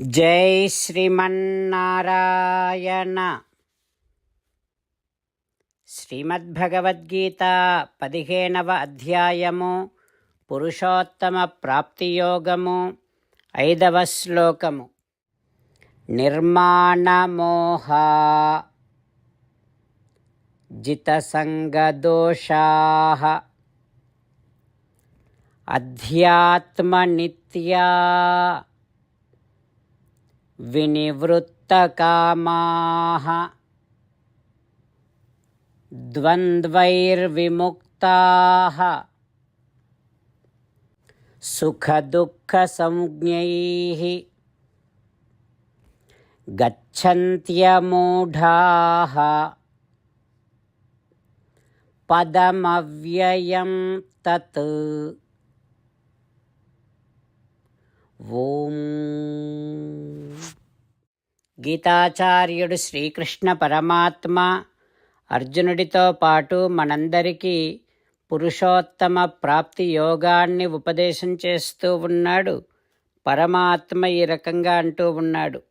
జై శ్రీమన్నారాయణ. శ్రీమద్భగవద్గీత పదిహేనవ అధ్యాయము పురుషోత్తమ ప్రాప్తియోగము ఐదవ శ్లోకము. నిర్మాణమోహ. జితసంగదోషా. అధ్యాత్మనిత్యా. विनिवृत्तकामाः। द्वन्द्वैर्विमुक्ताः। सुखदुःखसंज्ञैः। गच्छन्त्यमूढाः। पदमव्ययं तत्। ఓం. గీతాచార్యుడు శ్రీకృష్ణ పరమాత్మ అర్జునుడితో పాటు మనందరికీ పురుషోత్తమ ప్రాప్తి యోగాన్ని ఉపదేశం చేస్తూ ఉన్నాడు. పరమాత్మ ఈ రకంగా అంటూ ఉన్నాడు.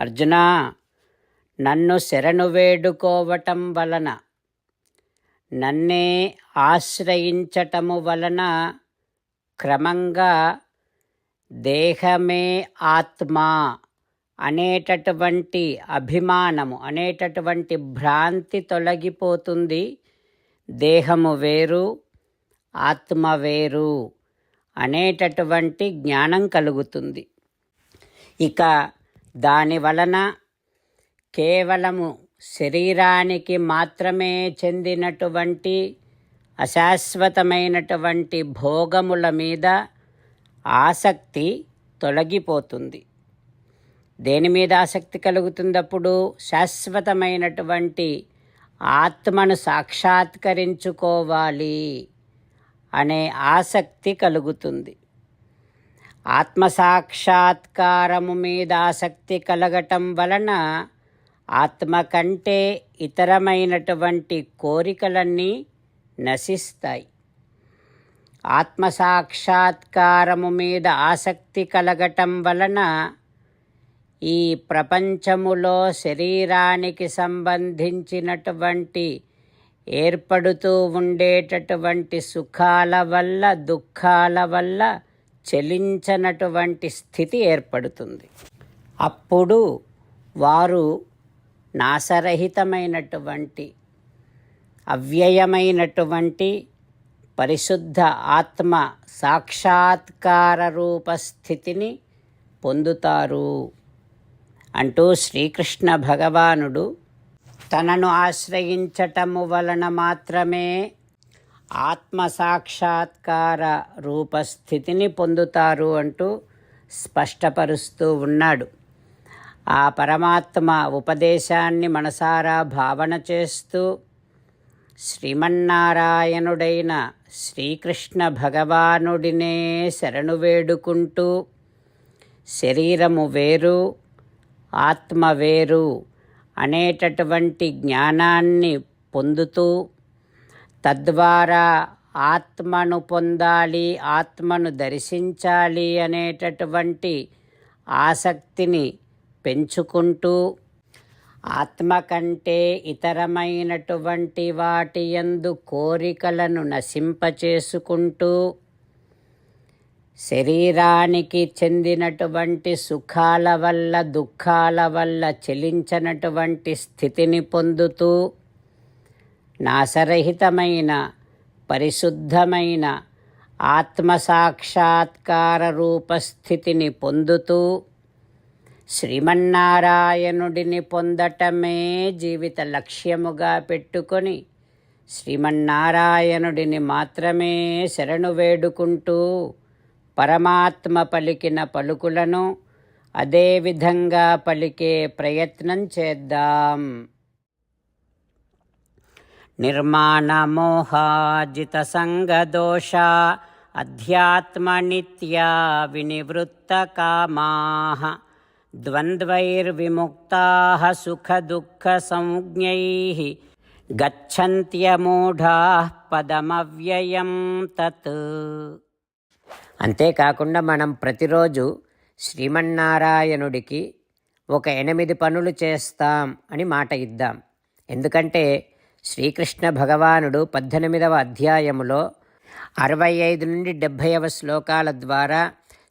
అర్జున నన్ను శరణు వేడుకోవటం వలన నన్నే ఆశ్రయించటము వలన క్రమంగా దేహమే ఆత్మ అనేటటువంటి అభిమానము అనేటటువంటి భ్రాంతి తొలగిపోతుంది. దేహము వేరు ఆత్మ వేరు అనేటటువంటి జ్ఞానం కలుగుతుంది. ఇక దాని వలన కేవలము శరీరానికి మాత్రమే చెందినటువంటి అశాశ్వతమైనటువంటి భోగముల మీద ఆసక్తి తొలగిపోతుంది. దేని మీద ఆసక్తి కలుగుతున్నప్పుడు శాశ్వతమైనటువంటి ఆత్మను సాక్షాత్కరించుకోవాలి అనే ఆసక్తి కలుగుతుంది. ఆత్మ సాక్షాత్కారము మీద ఆసక్తి కలగటం వలన ఆత్మ కంటే ఇతరమైనటువంటి కోరికలన్నీ నశిస్తాయి. ఆత్మసాక్షాత్కారము మీద ఆసక్తి కలగటం వలన ఈ ప్రపంచములో శరీరానికి సంబంధించినటువంటి ఏర్పడుతూ ఉండేటటువంటి సుఖాల వల్ల దుఃఖాల వల్ల చెలించనటువంటి స్థితి ఏర్పడుతుంది. అప్పుడు వారు నాశరహితమైనటువంటి అవ్యయమైనటువంటి పరిశుద్ధ ఆత్మ సాక్షాత్కార రూపస్థితిని పొందుతారు అంటూ శ్రీకృష్ణ భగవానుడు తనను ఆశ్రయించటము వలన మాత్రమే ఆత్మ సాక్షాత్కార రూపస్థితిని పొందుతారు అంటూ స్పష్టపరుస్తూ ఉన్నాడు. ఆ పరమాత్మ ఉపదేశాన్ని మనసారా భావన చేస్తూ శ్రీమన్నారాయణుడైన శ్రీకృష్ణ భగవానుడినే శరణు వేడుకుంటూ శరీరము వేరు ఆత్మ వేరు అనేటటువంటి జ్ఞానాన్ని పొందుతూ తద్వారా ఆత్మను పొందాలి ఆత్మను దర్శించాలి అనేటటువంటి ఆసక్తిని పెంచుకుంటూ ఆత్మ కంటే ఇతరమైనటువంటి వాటి యందు కోరికలను నశింపచేసుకుంటూ శరీరానికి చెందినటువంటి సుఖాల వల్ల దుఃఖాల వల్ల చెలించనటువంటి స్థితిని పొందుతూ నాశరహితమైన పరిశుద్ధమైన ఆత్మసాక్షాత్కార రూపస్థితిని పొందుతూ శ్రీమన్నారాయణుడిని పొందటమే జీవిత లక్ష్యముగా పెట్టుకొని శ్రీమన్నారాయణుడిని మాత్రమే శరణు వేడుకుంటూ పరమాత్మ పలికిన పలుకులను అదేవిధంగా పలికే ప్రయత్నం చేద్దాం. నిర్మాణమోహాజిత సంగదోష అధ్యాత్మనిత్యా వినివృత్తకామా ద్వంద్వైర్విముక్తాः సుఖదుఃఖసంజ్ఞైः గచ్చంత్యమూఢాः పదమవ్యయం తత్. అంతేకాకుండా మనం ప్రతిరోజు శ్రీమన్నారాయణుడికి ఒక ఎనిమిది పనులు చేస్తాం అని మాట ఇద్దాం. ఎందుకంటే శ్రీకృష్ణ భగవానుడు పద్దెనిమిదవ అధ్యాయములో అరవై ఐదు నుండి డెబ్భైవ శ్లోకాల ద్వారా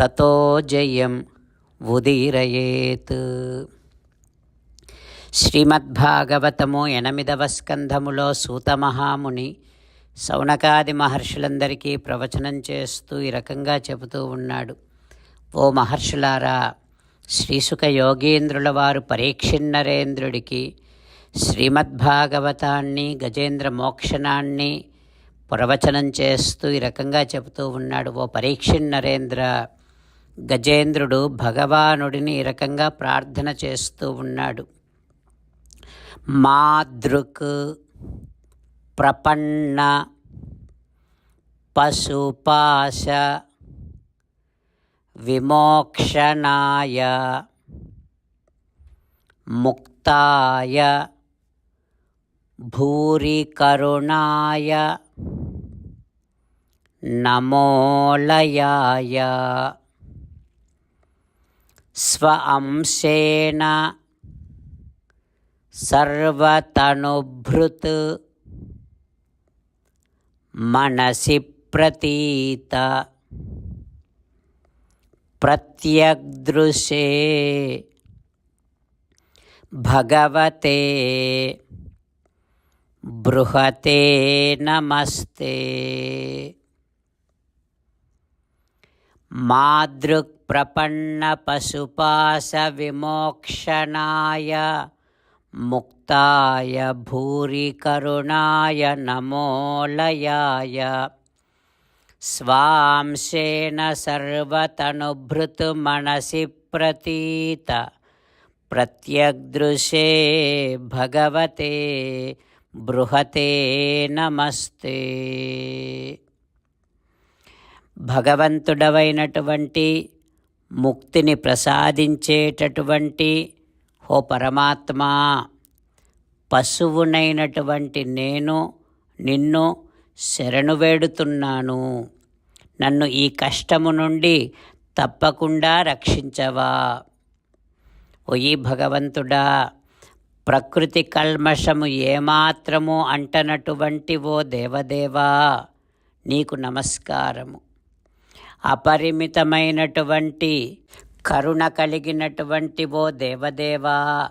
తతో జయం ఉదీరయేత్. శ్రీమద్భాగవతము ఎనిమిదవ స్కంధములో సూతమహాముని సౌనకాది మహర్షులందరికీ ప్రవచనం చేస్తూ ఈ రకంగా చెబుతూ ఉన్నాడు. ఓ మహర్షులారా శ్రీసుక యోగేంద్రుల వారు పరీక్షిన్నరేంద్రుడికి శ్రీమద్భాగవతాన్ని గజేంద్ర మోక్షణాన్ని ప్రవచనం చేస్తూ ఈ రకంగా చెబుతూ ఉన్నాడు. ఓ పరీక్షిన్నరేంద్ర నరేంద్ర గజేంద్రుడు భగవానుడిని ఈ రకంగా ప్రార్థన చేస్తూ ఉన్నాడు. మాదృక్ ప్రపన్న పశుపాశ విమోక్షణాయ ముక్తాయ భూరికరుణాయ నమోలయాయ. स्वंशेन सर्वतनुभृत। मनसि प्रतीत। प्रत्यग्दृशे। भगवते। बृहते नमस्ते। मादृक् मादृक्प्रपन्नपशुपाशविमोक्षणाय मुक्ताय भूरिकरुणाय नमोलयाय स्वांशेन सर्वतनुभृतुमनसि प्रतीत प्रत्यग्दृशे भगवते बृहते नमस्ते భగవంతుడవైనటువంటి ముక్తిని ప్రసాదించేటటువంటి ఓ పరమాత్మా పశువునైనటువంటి నేను నిన్ను శరణు వేడుతున్నాను. నన్ను ఈ కష్టము నుండి తప్పకుండా రక్షించవా. ఒయి భగవంతుడా ప్రకృతి కల్మషము ఏమాత్రము అంటనటువంటి ఓ దేవదేవా నీకు నమస్కారము. అపరిమితమైనటువంటి కరుణ కలిగినటువంటి ఓ దేవదేవా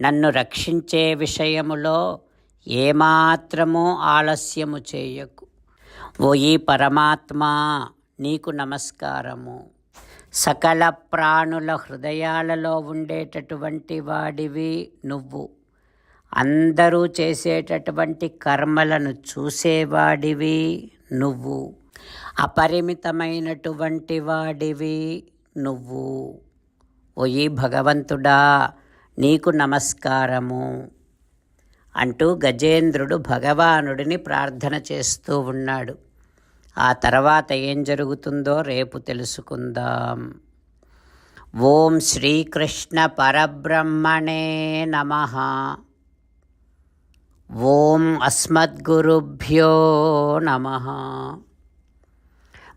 నన్ను రక్షించే విషయములో ఏమాత్రము ఆలస్యము చేయకు. ఓ ఈ పరమాత్మా నీకు నమస్కారము. సకల ప్రాణుల హృదయాలలో ఉండేటటువంటి వాడివి నువ్వు. అందరూ చేసేటటువంటి కర్మలను చూసేవాడివి నువ్వు. అపరిమితమైనటువంటి వాడివి నువ్వు. ఓయి భగవంతుడా నీకు నమస్కారము అంటూ గజేంద్రుడు భగవానుడిని ప్రార్థన చేస్తూ ఉన్నాడు. ఆ తర్వాత ఏం జరుగుతుందో రేపు తెలుసుకుందాం. ఓం శ్రీకృష్ణ పరబ్రహ్మణే నమ. ఓం అస్మద్గురుభ్యో నమ.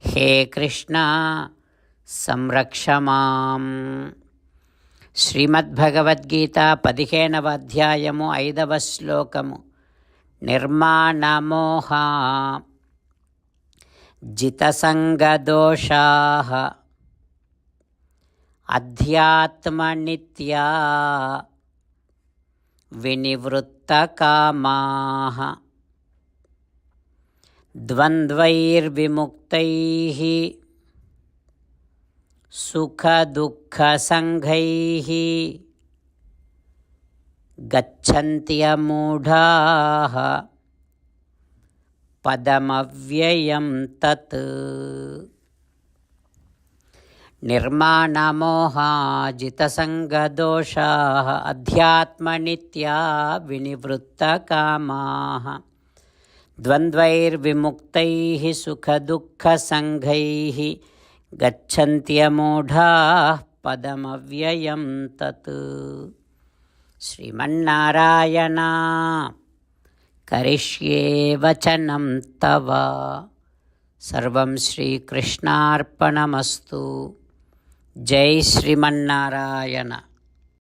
హే కృష్ణ సంరక్ష మాం. శ్రీమద్భగవద్గీత పదిహేనవ అధ్యాయము ఐదవ శ్లోకము. నిర్మాణమోహ. జితసంగదోషా. అధ్యాత్మనిత్యా. వినివృత్తకామా. द्वन्द्वैर्विमुक्तैः सुखदुःखसङ्घैः गच्छन्त्यमूढाः पदमव्ययं तत्। निर्माणमोहाजितसङ्गदोषाः अध्यात्मनित्या विनिवृत्तकामाः। द्वन्द्वैर्विमुक्तैः सुखदुःखसङ्घैः गच्छन्त्यमूढाः पदमव्ययं तत् श्रीमन्नारायणा करिष्ये वचनं तव सर्वं श्रीकृष्णार्पणमस्तु जय श्रीमन्नारायण